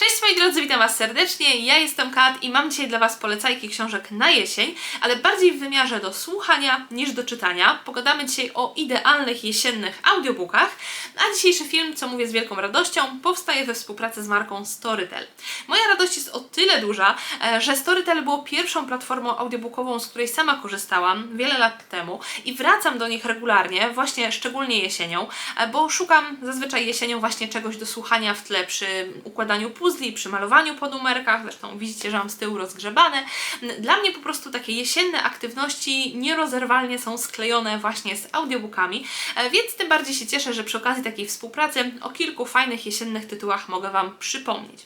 Cześć moi drodzy, witam Was serdecznie. Ja jestem Kat i mam dzisiaj dla Was polecajki książek na jesień, ale bardziej w wymiarze do słuchania niż do czytania. Pogadamy dzisiaj o idealnych jesiennych audiobookach, a dzisiejszy film, co mówię z wielką radością, powstaje we współpracy z marką Storytel. Moja radość jest o tyle duża, e, że Storytel było pierwszą platformą audiobookową, z której sama korzystałam wiele lat temu i wracam do nich regularnie, właśnie szczególnie jesienią, e, bo szukam zazwyczaj jesienią właśnie czegoś do słuchania w tle przy układaniu puzli, przy malowaniu po numerkach, zresztą widzicie, że mam z tyłu rozgrzebane. Dla mnie po prostu takie jesienne aktywności nierozerwalnie są sklejone właśnie z audiobookami, e, więc tym bardziej się cieszę, że przy okazji takiej współpracy o kilku fajnych jesiennych tytułach mogę Wam przypomnieć.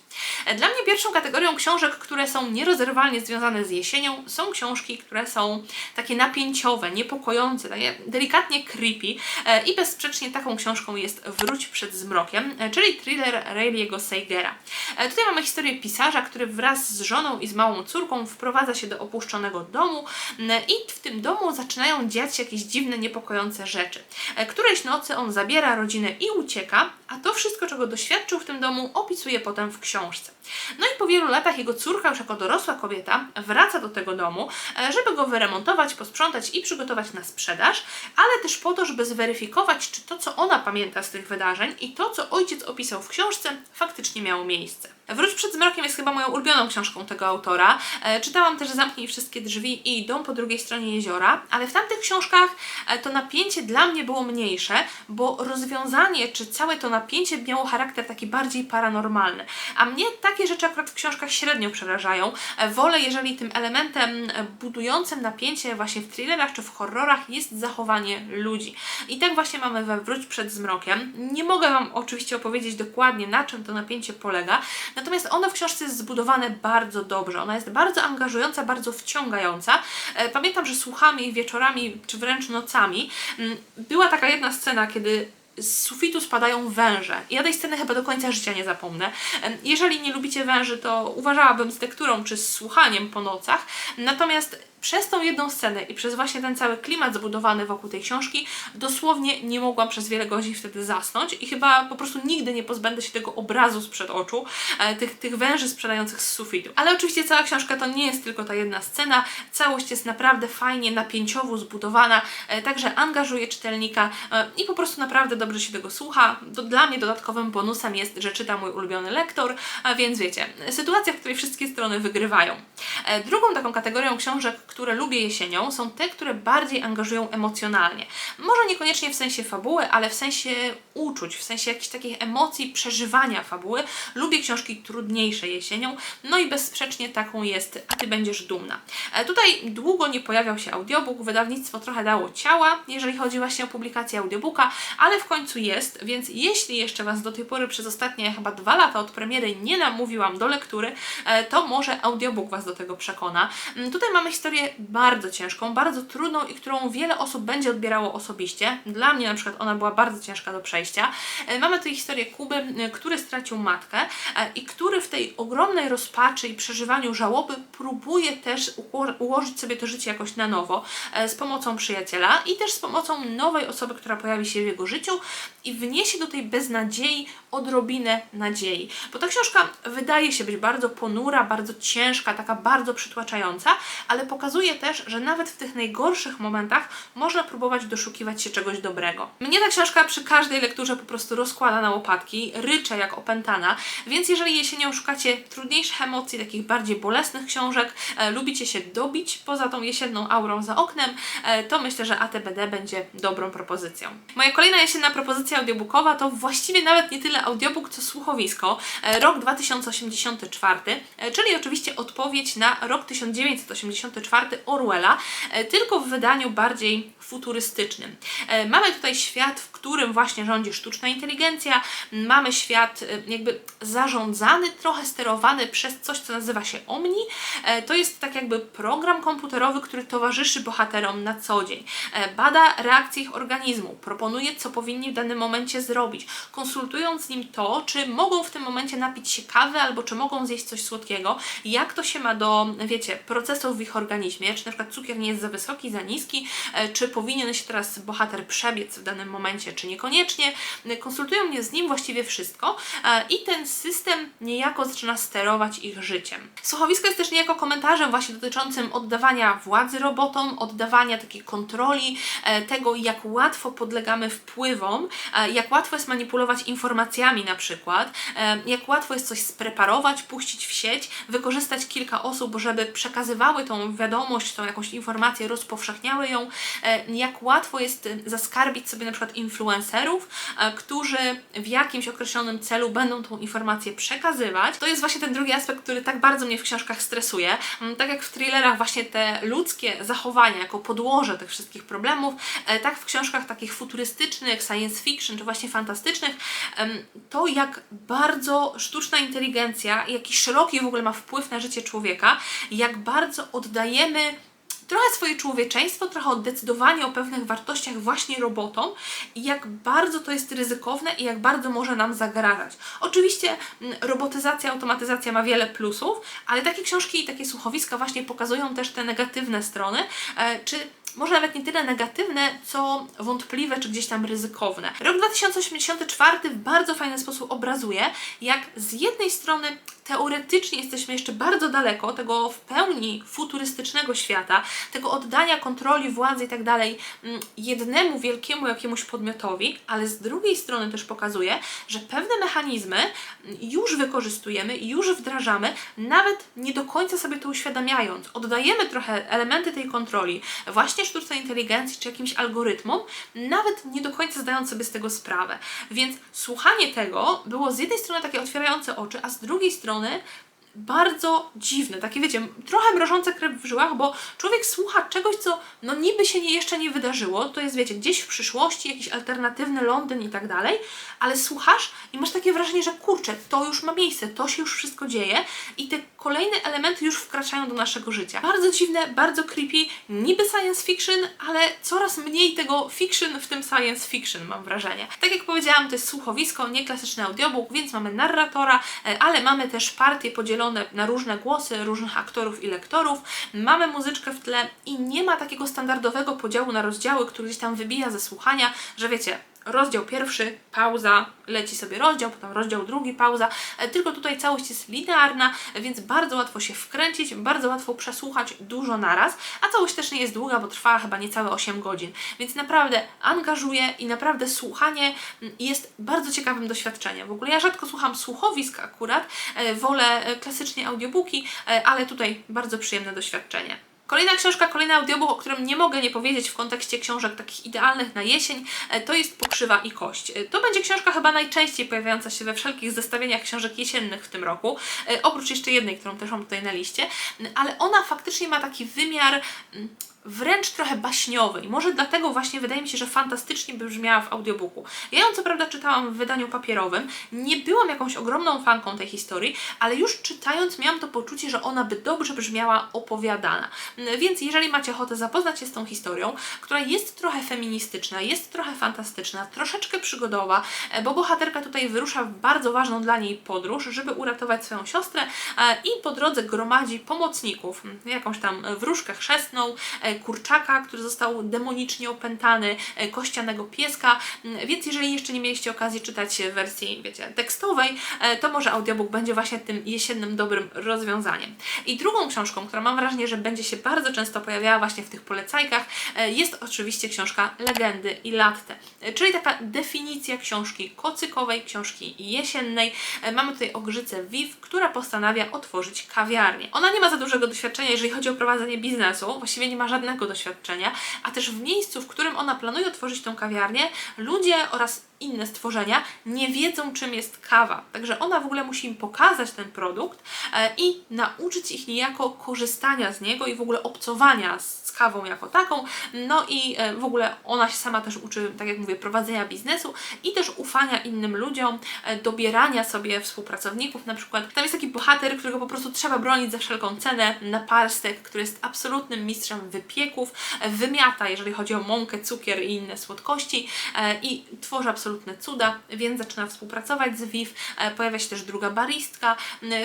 E, Dla mnie pierwszą kategorią książek, które są nierozerwalnie związane z jesienią, są książki, które są takie napięciowe, niepokojące, takie delikatnie creepy e, i bezsprzecznie taką książką jest Wróć przed zmrokiem, czyli thriller Rayleigh'ego Seigera. E, Tutaj mamy historię pisarza, który wraz z żoną i z małą córką wprowadza się do opuszczonego domu i w tym domu zaczynają dziać się jakieś dziwne, niepokojące rzeczy. E, Którejś nocy on zabiera rodzinę i ucieka, a to wszystko, czego doświadczył w tym domu, opisuje potem w książce. No i po wielu latach jego córka, już jako dorosła kobieta, wraca do tego domu, e, żeby go wyremontować, posprzątać i przygotować na sprzedaż, ale też po to, żeby zweryfikować, czy to, co ona pamięta z tych wydarzeń i to, co ojciec opisał w książce, faktycznie miało miejsce. Wróć przed zmrokiem jest chyba moją ulubioną książką tego autora. E, czytałam też Zamknij wszystkie drzwi i Dom po drugiej stronie jeziora, ale w tamtych książkach e, to napięcie dla mnie było mniejsze, bo rozwiązanie, czy całe to napięcie miało charakter taki bardziej paranormalny. A mnie takie rzeczy akurat w książkach średnio przerażają. E, wolę, jeżeli tym elementem e, budującym napięcie właśnie w thrillerach czy w horrorach jest zachowanie ludzi. I tak właśnie mamy we Wróć przed zmrokiem. Nie mogę Wam oczywiście opowiedzieć dokładnie, na czym to napięcie polega, natomiast ono w książce jest zbudowane bardzo dobrze. Ona jest bardzo angażująca, bardzo wciągająca. E, Pamiętam, że słuchamy jej wieczorami, czy wręcz nocami. Mm, Była taka jedna scena, kiedy z sufitu spadają węże. Ja tej sceny chyba do końca życia nie zapomnę. Jeżeli nie lubicie węży, to uważałabym z lekturą czy z słuchaniem po nocach. Natomiast przez tą jedną scenę i przez właśnie ten cały klimat zbudowany wokół tej książki, dosłownie nie mogłam przez wiele godzin wtedy zasnąć i chyba po prostu nigdy nie pozbędę się tego obrazu sprzed oczu, e, tych, tych węży sprzedających z sufitu. Ale oczywiście cała książka to nie jest tylko ta jedna scena, całość jest naprawdę fajnie, napięciowo zbudowana, e, także angażuje czytelnika e, i po prostu naprawdę dobrze się tego słucha. Dla mnie dodatkowym bonusem jest, że czyta mój ulubiony lektor, więc wiecie, sytuacja, w której wszystkie strony wygrywają. Drugą taką kategorią książek, które lubię jesienią, są te, które bardziej angażują emocjonalnie. Może niekoniecznie w sensie fabuły, ale w sensie uczuć, w sensie jakichś takich emocji, przeżywania fabuły. Lubię książki trudniejsze jesienią, no i bezsprzecznie taką jest A Ty Będziesz Dumna. E, Tutaj długo nie pojawiał się audiobook, wydawnictwo trochę dało ciała, jeżeli chodzi właśnie o publikację audiobooka, ale w końcu jest, więc jeśli jeszcze Was do tej pory przez ostatnie chyba dwa lata od premiery nie namówiłam do lektury, e, to może audiobook Was do tego przekona. Mm, Tutaj mamy historię bardzo ciężką, bardzo trudną i którą wiele osób będzie odbierało osobiście. Dla mnie na przykład ona była bardzo ciężka do przejścia. E, Mamy tutaj historię Kuby, m, który stracił matkę e, i który w tej ogromnej rozpaczy i przeżywaniu żałoby próbuje też uło- ułożyć sobie to życie jakoś na nowo e, z pomocą przyjaciela i też z pomocą nowej osoby, która pojawi się w jego życiu i wniesie do tej beznadziei odrobinę nadziei. Bo ta książka wydaje się być bardzo ponura, bardzo ciężka, taka bardzo przytłaczająca, ale pokazuje też, że nawet w tych najgorszych momentach można próbować doszukiwać się czegoś dobrego. Mnie ta książka przy każdej lekturze po prostu rozkłada na łopatki, ryczę jak opętana, więc jeżeli jesienią szukacie trudniejszych emocji, takich bardziej bolesnych książek, e, lubicie się dobić poza tą jesienną aurą za oknem, e, to myślę, że ATBD będzie dobrą propozycją. Moja kolejna jesienna propozycja audiobookowa to właściwie nawet nie tyle audiobook, co słuchowisko. E, Rok 2084, e, czyli oczywiście odpowiedź na rok 1984 Orwella, e, tylko w wydaniu bardziej futurystycznym. E, Mamy tutaj świat, w którym właśnie rządzi sztuczna inteligencja, mamy świat e, jakby zarządzany, trochę sterowany przez coś, co nazywa się Omni. E, To jest tak jakby program komputerowy, który towarzyszy bohaterom na co dzień. E, Bada reakcje ich organizmu, proponuje, co powinni w danym momencie zrobić, konsultując z nim to, czy mogą w tym momencie napić się kawy, albo czy mogą zjeść coś słodkiego, jak to się ma do, wiecie, procesów w ich organizmie, czy na przykład cukier nie jest za wysoki, za niski, czy powinien się teraz bohater przebiec w danym momencie, czy niekoniecznie. Konsultują mnie z nim właściwie wszystko e, i ten system niejako zaczyna sterować ich życiem. Słuchowisko jest też niejako komentarzem właśnie dotyczącym oddawania władzy robotom, oddawania takiej kontroli, e, tego jak łatwo podlegamy wpływom, e, jak łatwo jest manipulować informacjami na przykład, jak łatwo jest coś spreparować, puścić w sieć, wykorzystać kilka osób, żeby przekazywały tą wiadomość, tą jakąś informację, rozpowszechniały ją, jak łatwo jest e, zaskarbić sobie na przykład influencerów, e, którzy w jakimś określonym celu będą tą informację przekazywać. To jest właśnie ten drugi aspekt, który tak bardzo mnie w książkach stresuje. Mm, Tak jak w thrillerach właśnie te ludzkie zachowania jako podłoże tych wszystkich problemów, e, tak w książkach takich futurystycznych, science fiction czy właśnie fantastycznych, to jak bardzo sztuczna inteligencja, jaki szeroki w ogóle ma wpływ na życie człowieka, jak bardzo oddajemy trochę swoje człowieczeństwo, trochę oddecydowanie o pewnych wartościach właśnie robotom i jak bardzo to jest ryzykowne i jak bardzo może nam zagrażać. Oczywiście mm, robotyzacja, automatyzacja ma wiele plusów, ale takie książki i takie słuchowiska właśnie pokazują też te negatywne strony, e, czy może nawet nie tyle negatywne, co wątpliwe czy gdzieś tam ryzykowne. Rok 2084 w bardzo fajny sposób obrazuje, jak z jednej strony teoretycznie jesteśmy jeszcze bardzo daleko tego w pełni futurystycznego świata, tego oddania kontroli, władzy i tak dalej mm, jednemu wielkiemu jakiemuś podmiotowi, ale z drugiej strony też pokazuje, że pewne mechanizmy mm, już wykorzystujemy już wdrażamy, nawet nie do końca sobie to uświadamiając. Oddajemy trochę elementy tej kontroli właśnie sztucznej inteligencji czy jakimś algorytmom, nawet nie do końca zdając sobie z tego sprawę. Więc słuchanie tego było z jednej strony takie otwierające oczy, a z drugiej strony bardzo dziwne, takie wiecie, trochę mrożące krew w żyłach, bo człowiek słucha czegoś, co no niby się nie, jeszcze nie wydarzyło, to jest wiecie, gdzieś w przyszłości, jakiś alternatywny Londyn i tak dalej, ale słuchasz i masz takie wrażenie, że kurczę, to już ma miejsce, to się już wszystko dzieje i te kolejne elementy już wkraczają do naszego życia. Bardzo dziwne, bardzo creepy, niby science fiction, ale coraz mniej tego fiction w tym science fiction mam wrażenie. Tak jak powiedziałam, to jest słuchowisko, nie klasyczny audiobook, więc mamy narratora, e, ale mamy też partie podzielone na różne głosy, różnych aktorów i lektorów, mamy muzyczkę w tle i nie ma takiego standardowego podziału na rozdziały, który gdzieś tam wybija ze słuchania, że wiecie, rozdział pierwszy, pauza, leci sobie rozdział, potem rozdział drugi, pauza. E, Tylko tutaj całość jest linearna, więc bardzo łatwo się wkręcić, bardzo łatwo przesłuchać dużo naraz, a całość też nie jest długa, bo trwa chyba niecałe 8 godzin. Więc naprawdę angażuje i naprawdę słuchanie mm, jest bardzo ciekawym doświadczeniem. W ogóle ja rzadko słucham słuchowisk akurat, e, wolę e, klasycznie audiobooki, ale tutaj bardzo przyjemne doświadczenie. Kolejna książka, kolejny audiobook, o którym nie mogę nie powiedzieć w kontekście książek takich idealnych na jesień, e, to jest Pokrzywa i Kość. E, To będzie książka chyba najczęściej pojawiająca się we wszelkich zestawieniach książek jesiennych w tym roku, e, oprócz jeszcze jednej, którą też mam tutaj na liście, ale ona faktycznie ma taki wymiar mm, wręcz trochę baśniowy i może dlatego właśnie wydaje mi się, że fantastycznie by brzmiała w audiobooku. Ja ją co prawda czytałam w wydaniu papierowym, nie byłam jakąś ogromną fanką tej historii, ale już czytając miałam to poczucie, że ona by dobrze brzmiała opowiadana. Więc jeżeli macie ochotę zapoznać się z tą historią, która jest trochę feministyczna, jest trochę fantastyczna, troszeczkę przygodowa, e, bo bohaterka tutaj wyrusza w bardzo ważną dla niej podróż, żeby uratować swoją siostrę e, i po drodze gromadzi pomocników, jakąś tam wróżkę chrzestną, e, kurczaka, który został demonicznie opętany, e, kościanego pieska, m, więc jeżeli jeszcze nie mieliście okazji czytać wersji, wiecie, tekstowej, e, to może audiobook będzie właśnie tym jesiennym dobrym rozwiązaniem. I drugą książką, która mam wrażenie, że będzie się bardzo często pojawiała właśnie w tych polecajkach, e, jest oczywiście książka Legendy i Latte, czyli taka definicja książki kocykowej, książki jesiennej. Mamy tutaj Ogrzycę Viv, która postanawia otworzyć kawiarnię. Ona nie ma za dużego doświadczenia, jeżeli chodzi o prowadzenie biznesu, właściwie nie ma żadnego doświadczenia, a też w miejscu, w którym ona planuje otworzyć tą kawiarnię, ludzie oraz inne stworzenia nie wiedzą, czym jest kawa. Także ona w ogóle musi im pokazać ten produkt e, i nauczyć ich niejako korzystania z niego i w ogóle obcowania z kawą jako taką. No i e, w ogóle ona się sama też uczy, tak jak mówię, prowadzenia biznesu i też ufania innym ludziom, e, dobierania sobie współpracowników na przykład. Tam jest taki bohater, którego po prostu trzeba bronić za wszelką cenę, naparstek, który jest absolutnym mistrzem wypieków, wymiata, jeżeli chodzi o mąkę, cukier i inne słodkości i tworzy absolutne cuda, więc zaczyna współpracować z Viv. E, Pojawia się też druga baristka,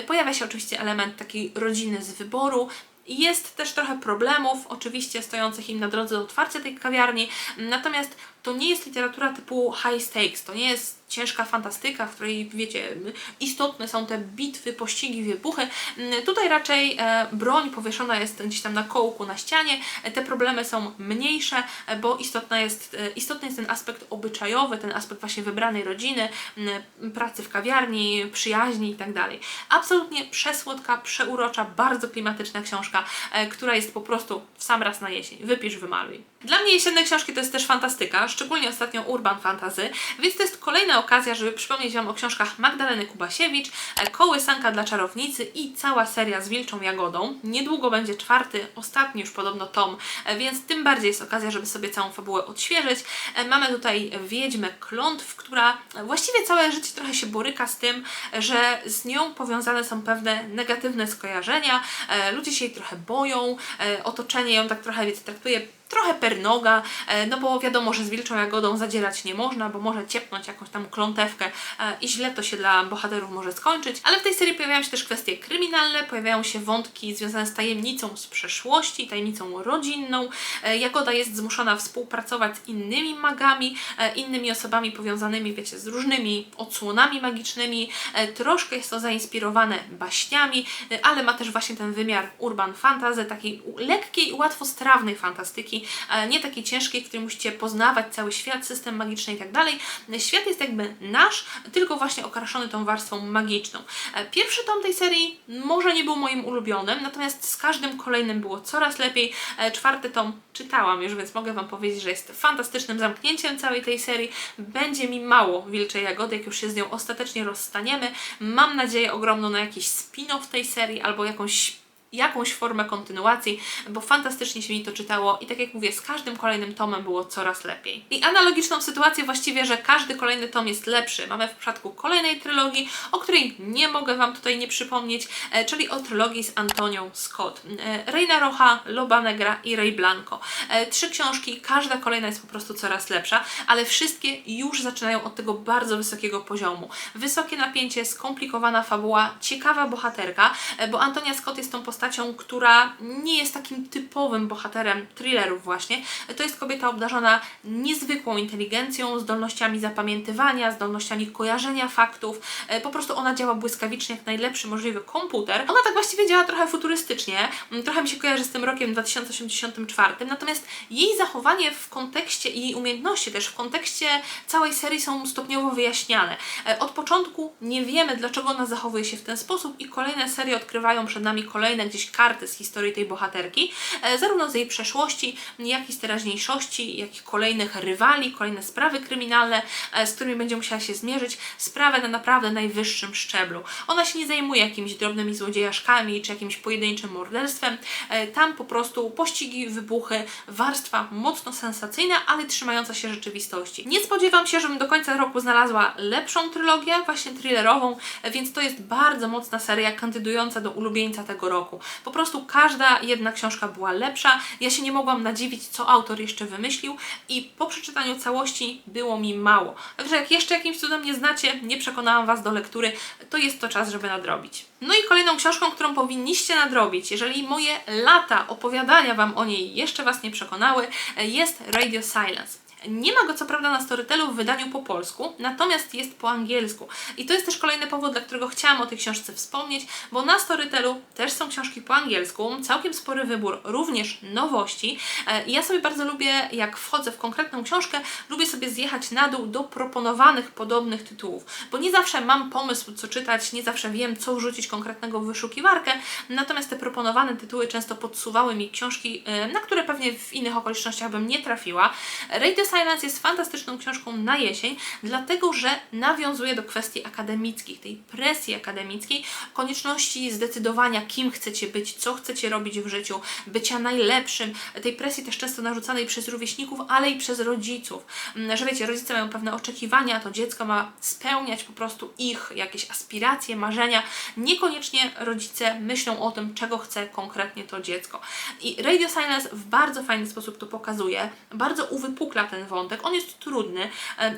pojawia się oczywiście element takiej rodziny z wyboru, Jest też trochę problemów, oczywiście stojących im na drodze do otwarcia tej kawiarni, natomiast to nie jest literatura typu high stakes, to nie jest ciężka fantastyka, w której, wiecie, istotne są te bitwy, pościgi, wybuchy. Mm, Tutaj raczej e, broń powieszona jest gdzieś tam na kołku, na ścianie. E, Te problemy są mniejsze, e, bo istotna jest, istotny jest ten aspekt obyczajowy, ten aspekt właśnie wybranej rodziny, pracy w kawiarni, przyjaźni i tak. Absolutnie przesłodka, przeurocza, bardzo klimatyczna książka, która jest po prostu w sam raz na jesień. Wypisz, wymaluj. Dla mnie jesienne książki to jest też fantastyka, szczególnie ostatnio urban fantasy, więc to jest kolejna okazja, żeby przypomnieć Wam o książkach Magdaleny Kubasiewicz, e, Kołysanka dla czarownicy i cała seria z Wilczą Jagodą. Niedługo będzie czwarty, ostatni już podobno tom, e, więc tym bardziej jest okazja, żeby sobie całą fabułę odświeżyć. E, Mamy tutaj wiedźmę Klątw, która właściwie całe życie trochę się boryka z tym, że z nią powiązane są pewne negatywne skojarzenia, ludzie się jej trochę boją, otoczenie ją tak trochę, wiecie, traktuje trochę pernoga, e, no bo wiadomo, że z wilczą jagodą zadzierać nie można, bo może ciepnąć jakąś tam klątewkę e, i źle to się dla bohaterów może skończyć. Ale w tej serii pojawiają się też kwestie kryminalne, pojawiają się wątki związane z tajemnicą z przeszłości, tajemnicą rodzinną. E, Jagoda jest zmuszona współpracować z innymi magami, innymi osobami powiązanymi, wiecie, z różnymi odsłonami magicznymi. Troszkę jest to zainspirowane baśniami, ale ma też właśnie ten wymiar urban fantasy, takiej lekkiej, łatwostrawnej fantastyki, e, nie takiej ciężkiej, w której musicie poznawać cały świat, system magiczny i tak dalej. Świat jest jakby nasz, tylko właśnie okraszony tą warstwą magiczną. E, Pierwszy tom tej serii może nie był moim ulubionym, natomiast z każdym kolejnym było coraz lepiej. E, Czwarty tom czytałam już, więc mogę Wam powiedzieć, że jest fantastycznym zamknięciem całej tej serii. Będzie mi mało Wilczej Jagody, jak już się z nią ostatecznie rozstaniemy. Mam nadzieję ogromną na jakiś spin-off tej serii albo jakąś jakąś formę kontynuacji, bo fantastycznie się mi to czytało i tak jak mówię, z każdym kolejnym tomem było coraz lepiej. I analogiczną sytuację właściwie, że każdy kolejny tom jest lepszy. Mamy w przypadku kolejnej trylogii, o której nie mogę Wam tutaj nie przypomnieć, e, czyli o trylogii z Antonią Scott. E, Reina Rocha, Loba Negra i Rey Blanco. E, Trzy książki, każda kolejna jest po prostu coraz lepsza, ale wszystkie już zaczynają od tego bardzo wysokiego poziomu. Wysokie napięcie, skomplikowana fabuła, ciekawa bohaterka, bo Antonia Scott jest tą postacią, która nie jest takim typowym bohaterem thrillerów właśnie. To jest kobieta obdarzona niezwykłą inteligencją, zdolnościami zapamiętywania, zdolnościami kojarzenia faktów. E, Po prostu ona działa błyskawicznie jak najlepszy możliwy komputer. Ona tak właściwie działa trochę futurystycznie, m, trochę mi się kojarzy z tym rokiem 2084, natomiast jej zachowanie w kontekście i jej umiejętności też w kontekście całej serii są stopniowo wyjaśniane. E, Od początku nie wiemy, dlaczego ona zachowuje się w ten sposób i kolejne serie odkrywają przed nami kolejne gdzieś karty z historii tej bohaterki, e, zarówno z jej przeszłości, jak i z teraźniejszości, jak i kolejnych rywali, kolejne sprawy kryminalne, e, z którymi będzie musiała się zmierzyć, sprawę na naprawdę najwyższym szczeblu. Ona się nie zajmuje jakimiś drobnymi złodziejaszkami czy jakimś pojedynczym morderstwem. E, Tam po prostu pościgi, wybuchy, warstwa mocno sensacyjna, ale trzymająca się rzeczywistości. Nie spodziewam się, żebym do końca roku znalazła lepszą trylogię, właśnie thrillerową, więc to jest bardzo mocna seria kandydująca do ulubieńca tego roku. Po prostu każda jedna książka była lepsza. Ja się nie mogłam nadziwić, co autor jeszcze wymyślił i po przeczytaniu całości było mi mało. Także jak jeszcze jakimś cudem nie znacie, nie przekonałam Was do lektury, to jest to czas, żeby nadrobić. No i kolejną książką, którą powinniście nadrobić, jeżeli moje lata opowiadania Wam o niej jeszcze Was nie przekonały, jest Radio Silence. Nie ma go co prawda na Storytelu w wydaniu po polsku, natomiast jest po angielsku. I to jest też kolejny powód, dla którego chciałam o tej książce wspomnieć, bo na Storytelu też są książki po angielsku, całkiem spory wybór, również nowości. E, I ja sobie bardzo lubię, jak wchodzę w konkretną książkę, lubię sobie zjechać na dół do proponowanych podobnych tytułów, bo nie zawsze mam pomysł, co czytać, nie zawsze wiem, co wrzucić konkretnego w wyszukiwarkę, natomiast te proponowane tytuły często podsuwały mi książki, e, na które pewnie w innych okolicznościach bym nie trafiła. Radio Silence jest fantastyczną książką na jesień, dlatego że nawiązuje do kwestii akademickich, tej presji akademickiej, konieczności zdecydowania, kim chcecie być, co chcecie robić w życiu, bycia najlepszym, tej presji też często narzucanej przez rówieśników, ale i przez rodziców. Mm, Że wiecie, rodzice mają pewne oczekiwania, to dziecko ma spełniać po prostu ich jakieś aspiracje, marzenia. Niekoniecznie rodzice myślą o tym, czego chce konkretnie to dziecko. I Radio Silence w bardzo fajny sposób to pokazuje, bardzo uwypukla ten ten wątek. On jest trudny,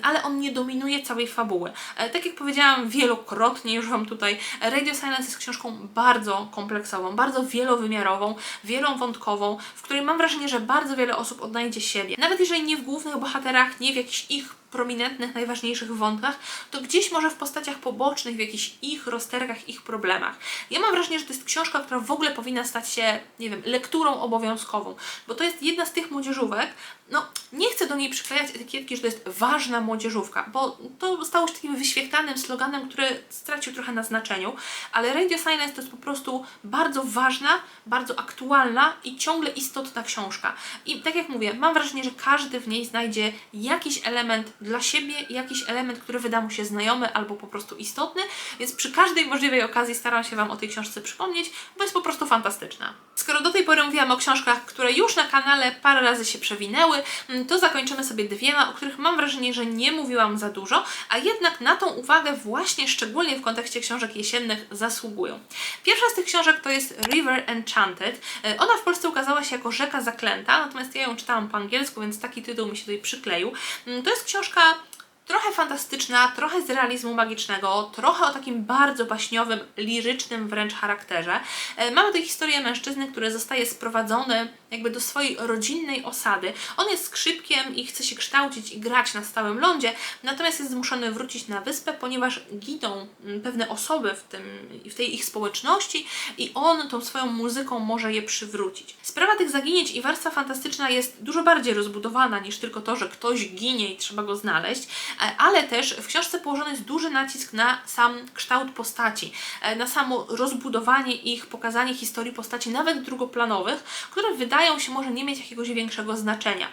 ale on nie dominuje całej fabuły. E, Tak jak powiedziałam wielokrotnie już Wam tutaj, Radio Silence jest książką bardzo kompleksową, bardzo wielowymiarową, wielowątkową, w której mam wrażenie, że bardzo wiele osób odnajdzie siebie. Nawet jeżeli nie w głównych bohaterach, nie w jakichś ich prominentnych, najważniejszych wątkach, to gdzieś może w postaciach pobocznych, w jakichś ich rozterkach, ich problemach. Ja mam wrażenie, że to jest książka, która w ogóle powinna stać się, nie wiem, lekturą obowiązkową, bo to jest jedna z tych młodzieżówek, no nie chcę do niej przyklejać etykietki, że to jest ważna młodzieżówka, bo to stało się takim wyświechtanym sloganem, który stracił trochę na znaczeniu, ale Radio Silence to jest po prostu bardzo ważna, bardzo aktualna i ciągle istotna książka. I tak jak mówię, mam wrażenie, że każdy w niej znajdzie jakiś element dla siebie, jakiś element, który wyda mu się znajomy albo po prostu istotny, więc przy każdej możliwej okazji staram się Wam o tej książce przypomnieć, bo jest po prostu fantastyczna. Skoro do tej pory mówiłam o książkach, które już na kanale parę razy się przewinęły, mm, to zakończymy sobie dwiema, o których mam wrażenie, że nie mówiłam za dużo, a jednak na tą uwagę właśnie szczególnie w kontekście książek jesiennych zasługują. Pierwsza z tych książek to jest River Enchanted. E, Ona w Polsce ukazała się jako Rzeka Zaklęta, natomiast ja ją czytałam po angielsku, więc taki tytuł mi się tutaj przykleił. Mm, To jest książka Paluszka trochę fantastyczna, trochę z realizmu magicznego, trochę o takim bardzo baśniowym, lirycznym wręcz charakterze. E, Mamy tutaj historię mężczyzny, który zostaje sprowadzony jakby do swojej rodzinnej osady. On jest skrzypkiem i chce się kształcić i grać na stałym lądzie, natomiast jest zmuszony wrócić na wyspę, ponieważ giną mm, pewne osoby w, tym, w tej ich społeczności i on tą swoją muzyką może je przywrócić. Sprawa tych zaginięć i warstwa fantastyczna jest dużo bardziej rozbudowana niż tylko to, że ktoś ginie i trzeba go znaleźć, ale też w książce położony jest duży nacisk na sam kształt postaci, e, na samo rozbudowanie ich, pokazanie historii postaci, nawet drugoplanowych, które wydają się może nie mieć jakiegoś większego znaczenia.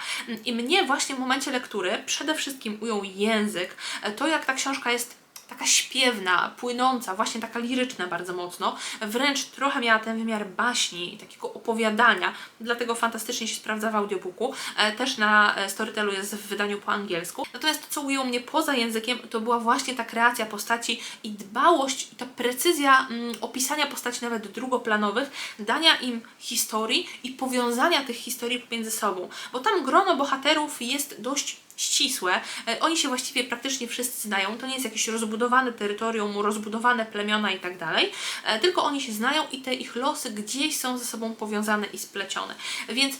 I mnie właśnie w momencie lektury przede wszystkim ujął język, e, to jak ta książka jest taka śpiewna, płynąca, właśnie taka liryczna bardzo mocno, wręcz trochę miała ten wymiar baśni, takiego opowiadania, dlatego fantastycznie się sprawdza w audiobooku, e, też na e, Storytelu jest w wydaniu po angielsku. Natomiast to, co ujęło mnie poza językiem, to była właśnie ta kreacja postaci i dbałość, i ta precyzja mm, opisania postaci nawet drugoplanowych, dania im historii i powiązania tych historii pomiędzy sobą, bo tam grono bohaterów jest dość ścisłe. E, Oni się właściwie praktycznie wszyscy znają. To nie jest jakieś rozbudowane terytorium, rozbudowane plemiona i tak dalej, e, tylko oni się znają i te ich losy gdzieś są ze sobą powiązane i splecione. Więc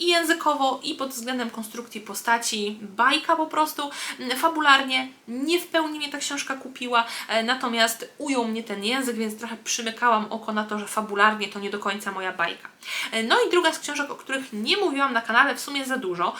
i językowo, i pod względem konstrukcji postaci, bajka po prostu, m, fabularnie nie w pełni mnie ta książka kupiła, e, natomiast ujął mnie ten język, więc trochę przymykałam oko na to, że fabularnie to nie do końca moja bajka. No i druga z książek, o których nie mówiłam na kanale w sumie za dużo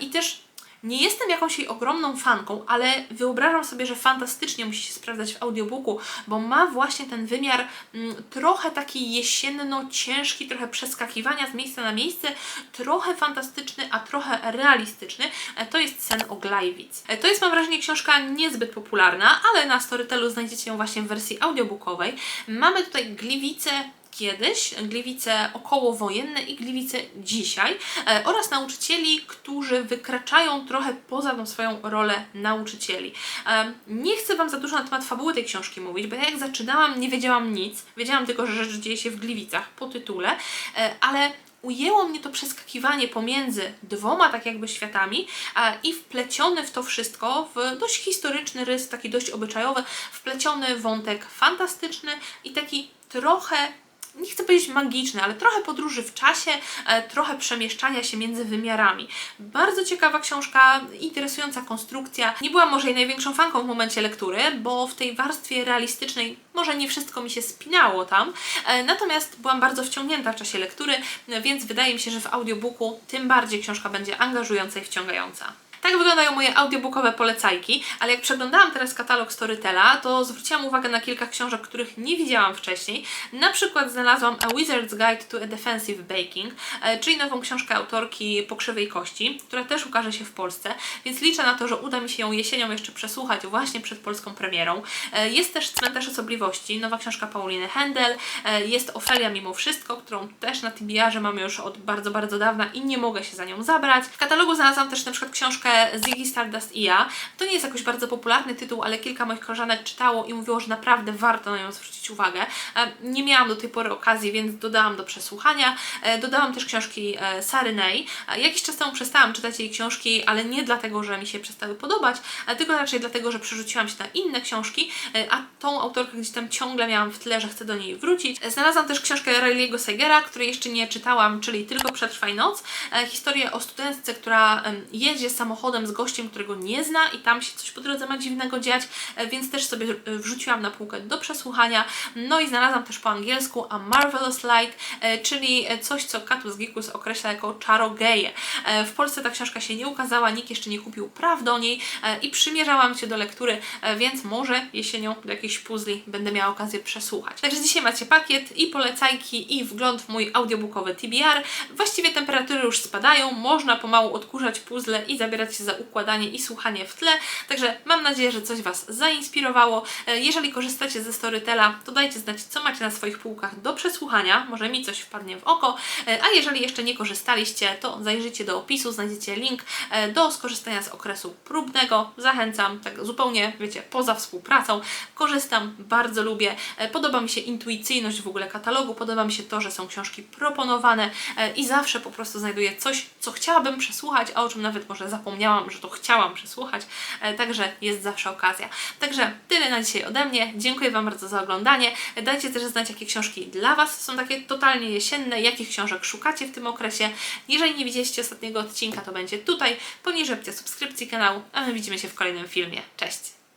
i też nie jestem jakąś jej ogromną fanką, ale wyobrażam sobie, że fantastycznie musi się sprawdzać w audiobooku, bo ma właśnie ten wymiar mm, trochę taki jesienno-ciężki, trochę przeskakiwania z miejsca na miejsce, trochę fantastyczny, a trochę realistyczny. E, To jest Sen o Glajwic. E, To jest, mam wrażenie, książka niezbyt popularna, ale na Storytelu znajdziecie ją właśnie w wersji audiobookowej. Mamy tutaj Gliwice kiedyś, gliwice okołowojenne i gliwice dzisiaj e, oraz nauczycieli, którzy wykraczają trochę poza tą swoją rolę nauczycieli. E, nie chcę Wam za dużo na temat fabuły tej książki mówić, bo ja jak zaczynałam nie wiedziałam nic, wiedziałam tylko, że rzecz dzieje się w Gliwicach po tytule, e, ale ujęło mnie to przeskakiwanie pomiędzy dwoma tak jakby światami a, i wpleciony w to wszystko w dość historyczny rys, taki dość obyczajowy, wpleciony wątek fantastyczny i taki trochę nie chcę powiedzieć magiczny, ale trochę podróży w czasie, e, trochę przemieszczania się między wymiarami. Bardzo ciekawa książka, interesująca konstrukcja. Nie byłam może jej największą fanką w momencie lektury, bo w tej warstwie realistycznej może nie wszystko mi się spinało tam, e, natomiast byłam bardzo wciągnięta w czasie lektury, więc wydaje mi się, że w audiobooku tym bardziej książka będzie angażująca i wciągająca. Tak wyglądają moje audiobookowe polecajki, ale jak przeglądałam teraz katalog Storytela, to zwróciłam uwagę na kilka książek, których nie widziałam wcześniej. Na przykład znalazłam A Wizard's Guide to a Defensive Baking, e, czyli nową książkę autorki Pokrzywej Kości, która też ukaże się w Polsce, więc liczę na to, że uda mi się ją jesienią jeszcze przesłuchać właśnie przed polską premierą. E, Jest też Cmentarz Osobliwości, nowa książka Pauliny Händel, e, jest Ofelia Mimo Wszystko, którą też na TBR-ze mamy już od bardzo, bardzo dawna i nie mogę się za nią zabrać. W katalogu znalazłam też na przykład książkę książkę Ziggy Stardust i ja. To nie jest jakoś bardzo popularny tytuł, ale kilka moich koleżanek czytało i mówiło, że naprawdę warto na nią zwrócić uwagę. E, Nie miałam do tej pory okazji, więc dodałam do przesłuchania. E, Dodałam też książki e, Sary Ney. E, Jakiś czas temu przestałam czytać jej książki, ale nie dlatego, że mi się przestały podobać, tylko raczej dlatego, że przerzuciłam się na inne książki, e, a tą autorkę gdzieś tam ciągle miałam w tle, że chcę do niej wrócić. E, Znalazłam też książkę Riley'ego Segera, której jeszcze nie czytałam, czyli Tylko Przetrwaj Noc. E, Historię o studentce, która em, jedzie samochodem z gościem, którego nie zna i tam się coś po drodze ma dziwnego dziać, e, więc też sobie e, wrzuciłam na półkę do przesłuchania. No i znalazłam też po angielsku A Marvelous Light, e, czyli coś, co Katus Gikus określa jako czarogeje. W Polsce ta książka się nie ukazała, nikt jeszcze nie kupił praw do niej i przymierzałam się do lektury, więc może jesienią do jakichś puzli będę miała okazję przesłuchać. Także dzisiaj macie pakiet i polecajki i wgląd w mój audiobookowy TBR. Właściwie temperatury już spadają, można pomału odkurzać puzzle i zabierać się za układanie i słuchanie w tle. Także mam nadzieję, że coś Was zainspirowało. E, Jeżeli korzystacie ze Storytela, to dajcie znać, co macie na swoich półkach do przesłuchania. Może mi coś wpadnie w oko. E, A jeżeli jeszcze nie korzystaliście, to zajrzyjcie do opisu, znajdziecie link e, do skorzystania z okresu próbnego. Zachęcam, tak zupełnie, wiecie, poza współpracą. Korzystam, bardzo lubię. Podoba mi się intuicyjność w ogóle katalogu, podoba mi się to, że są książki proponowane i zawsze po prostu znajduję coś, co chciałabym przesłuchać, a o czym nawet może że to chciałam przesłuchać. E, Także jest zawsze okazja. Także tyle na dzisiaj ode mnie. Dziękuję Wam bardzo za oglądanie. Dajcie też znać, jakie książki dla Was są takie totalnie jesienne, jakich książek szukacie w tym okresie. Jeżeli nie widzieliście ostatniego odcinka, to będzie tutaj, poniżej opcja subskrypcji kanału, a my widzimy się w kolejnym filmie. Cześć!